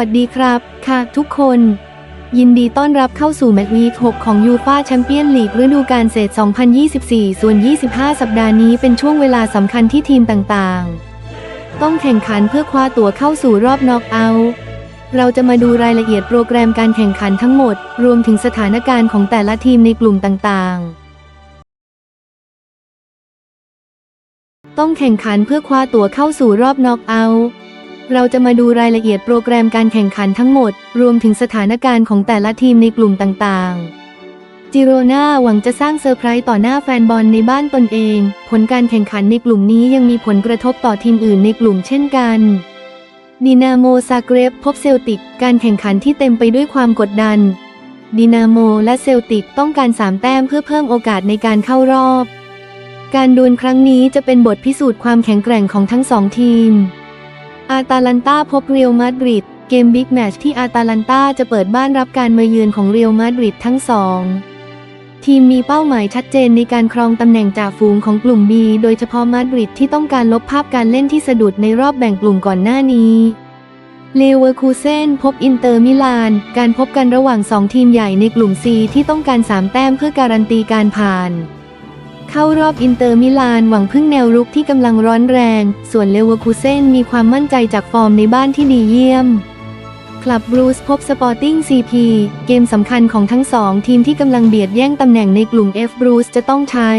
วัสดีครับ ค่ะ ทุกคน ยินดีต้อนรับเข้าสู่แมตช์วีค6ของยูฟาแชมเปี้ยนลีกฤดูกาลเศษ 2024 ส่วน 25 สัปดาห์นี้เป็นช่วงเวลาสำคัญที่ทีมต่างๆ ต้องแข่งขันเพื่อคว้าตั๋วเข้าสู่รอบน็อกเอาท์เราจะมาดูรายละเอียดโปรแกรมการแข่งขันทั้งหมด รวมถึงสถานการณ์ของแต่ละทีมในกลุ่มต่างๆต้องแข่งขันเพื่อคว้าตั๋วเข้าสู่รอบน็อกเอาท์ เราจะมาดูรายละเอียดโปรแกรมการแข่งขันทั้งหมด รวมถึงสถานการณ์ของแต่ละทีมในกลุ่มต่างๆ จิโรนาหวังจะสร้างเซอร์ไพรส์ต่อหน้าแฟนบอลในบ้านตนเอง ผลการแข่งขันในกลุ่มนี้ยังมีผลกระทบต่อทีมอื่นในกลุ่มเช่นกันดินาโมซาเกรบพบเซลติก การแข่งขันที่เต็มไปด้วยความกดดันดินาโมและเซลติกต้องการสามแต้มเพื่อเพิ่มโอกาสในการเข้ารอบ การดวลครั้งนี้จะเป็นบทพิสูจน์ความแข็งแกร่งของทั้งสองทีม อาตาลันตาพบเรียวมาดริดเกมบิ๊กแมตช์ที่อาตาลันตาจะเปิดบ้านรับการมาเยือนของเรียวมาดริดทั้งสองทีมมีเป้าหมายชัดเจนในการครองตำแหน่งจ่าฝูงของกลุ่ม B โดยเฉพาะมาดริดที่ต้องการลบภาพการเล่นที่สะดุดในรอบแบ่งกลุ่มก่อนหน้านี้เลเวอร์คูเซนพบอินเตอร์มิลาน การพบกันระหว่างสองทีมใหญ่ในกลุ่ม C ที่ต้องการสามแต้มเพื่อการันตีการผ่าน เข้ารอบอินเตอร์มิลานหวังพึ่งแนวรุกที่กำลังร้อนแรง ส่วนเลเวอร์คูเซนมีความมั่นใจจากฟอร์มในบ้านที่ดีเยี่ยม คลับบรูซพบสปอร์ติ้งซีพีเกมสำคัญของทั้งสองทีมที่กำลังเบียดแย่งตำแหน่งในกลุ่ม F บรูซจะต้องใช้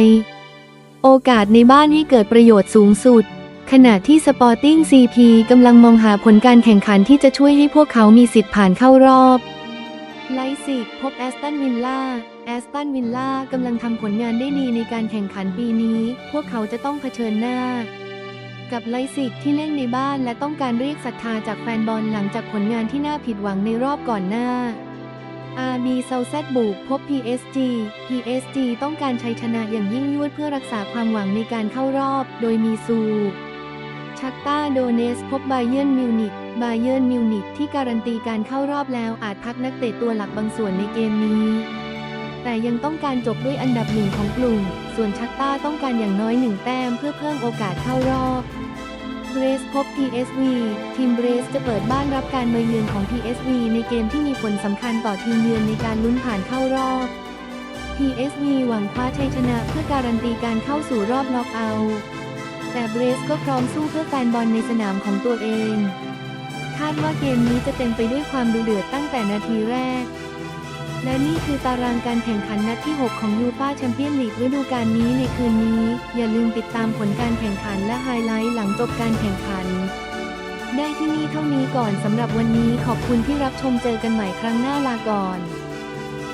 โอกาสในบ้านให้เกิดประโยชน์สูงสุด ขณะที่สปอร์ติ้งซีพีกำลังมองหาผลการแข่งขันที่จะช่วยให้พวกเขามีสิทธิ์ผ่านเข้ารอบไลซิกพบแอสตันวิลล่า แอสตันวิลล่ากำลังทำผลงานได้ดีในการแข่งขันปีนี้ พวกเขาจะต้องเผชิญหน้า กับไลซิกที่เล่นในบ้านและต้องการเรียกศรัทธาจากแฟนบอลหลังจากผลงานที่น่าผิดหวังในรอบก่อนหน้า RB เซาแซดบุกพบ PSG PSG ต้องการชัยชนะอย่างยิ่งยวดเพื่อรักษาความหวังในการเข้ารอบ โดยมีซูชักต้าโดเนสพบไบเยิร์นมิวนิกบเยิร์นมิวนิกที่การันตีการเข้ารอบแล้วอาจพักนักเตะตัวหลักบางส่วนในเกมนี้ แต่ยังต้องการจบด้วยอันดับหนึ่งของกลุ่ม ส่วนชักต้าต้องการอย่างน้อยหนึ่งแต้มเพื่อเพิ่มโอกาสเข้ารอบเบรสพบ PSV ทีมเบรสจะเปิดบ้านรับการมาเยือนของ PSV ในเกมที่มีผลสำคัญต่อทีมเยือนในการลุ้นผ่านเข้ารอบ PSV หวังคว้าชัยชนะเพื่อการันตีการเข้าสู่รอบน็อกเอาท์แต่เบรสก็พร้อมสู้เพื่อแฟนบอลในสนามของตัวเอง คาดว่าเกมนี้จะเต็มไปด้วยความดุเดือดตั้งแต่นาทีแรก และนี่คือตารางการแข่งขันนัดที่ 6 ของยูฟาแชมเปี้ยนลีกฤดูกาลนี้ในคืนนี้ อย่าลืมติดตามผลการแข่งขันและไฮไลท์หลังจบการแข่งขัน ได้ที่นี่เท่านี้ก่อนสำหรับวันนี้ขอบคุณที่รับชมเจอกันใหม่ครั้งหน้าลาก่อน